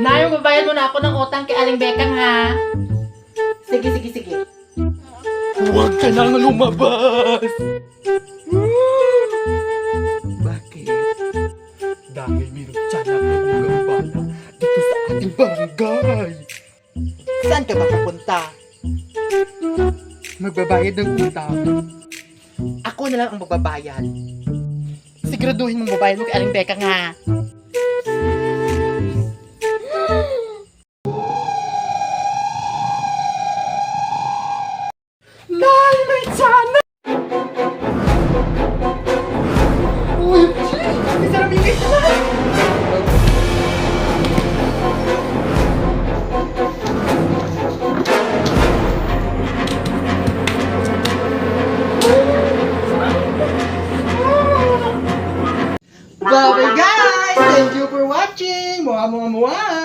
Nay, magbabayad muna ako ng utang kay Aling Bekang ha. Sige, sige, sige. Huwag ka nang lumabas! Bakit? Dahil meron dyan na magulang bala dito sa ating barangay. Saan ka ba pupunta? Magbabayad ng utang. Ako na lang ang magbabayad. Siguraduhin mong babayad mo kay Aling Bekang ha. Bye guys! Thank you for watching! Mua mua mua!